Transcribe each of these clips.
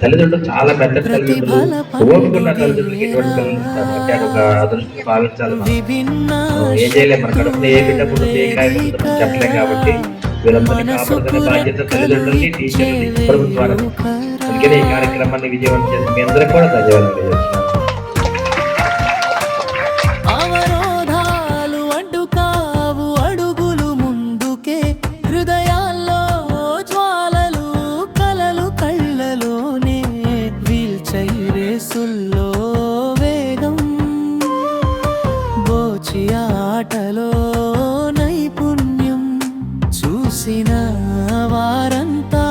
తల్లిదండ్రులు చాలా పెద్ద తల్లిదండ్రులు. ఓపుకున్న తల్లిదండ్రులకి ఎటువంటి అదృష్టంగా భావించాలి ఏం చేయలేము మన కడుపులో ఏ బిడ్డ పుట్టింది ఏ కాయ పుట్టిందో చెప్పలేం కాబట్టి వీరందరినీ కాపాడుకునే బాధ్యత తల్లిదండ్రులకి టీచర్లకి ప్రభుత్వానికి అందుకనే ఈ కార్యక్రమాన్ని విజయవంతం చేసి మీ అందరికీ కూడా ధన్యవాదాలు చూసిన వారంతా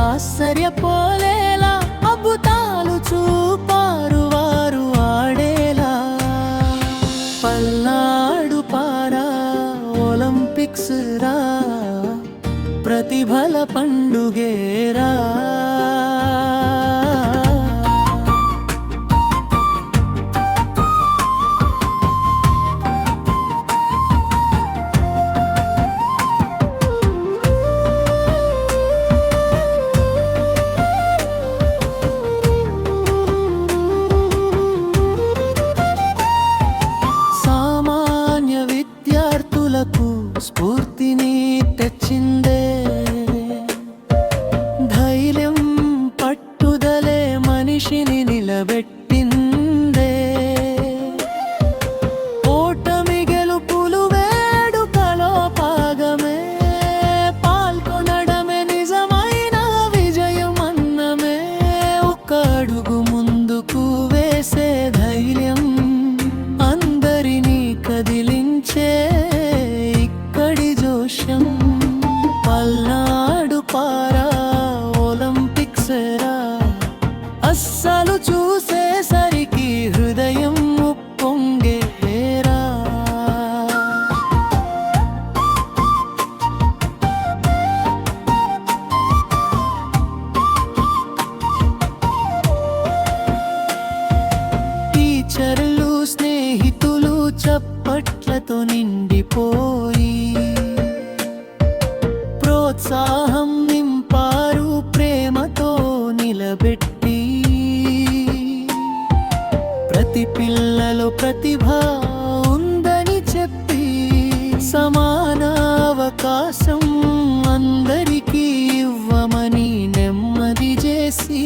ఆశ్చర్యపోలేలా అద్భుతాలు చూపారు వారు ఆడేలా. పల్నాడు పారా ఒలింపిక్స్ రా ప్రతిభల పండుగేరా. స్ఫూర్తిని తెచ్చిందే ధైర్యం పట్టుదలే మనిషిని నిలబెట్టి పల్నాడు పారా ఒలింపిక్స్ రా అస్సలు చూసేసరికి హృదయం ఉప్పొంగేరా టీచర్లు స్నేహితులు చప్పట్లతో నిండిపో ఉత్సాహం నింపారు ప్రేమతో నిలబెట్టి. ప్రతి పిల్లలో ప్రతిభ ఉందని చెప్పి సమాన అవకాశం అందరికీ ఇవ్వమని నెమ్మది చేసి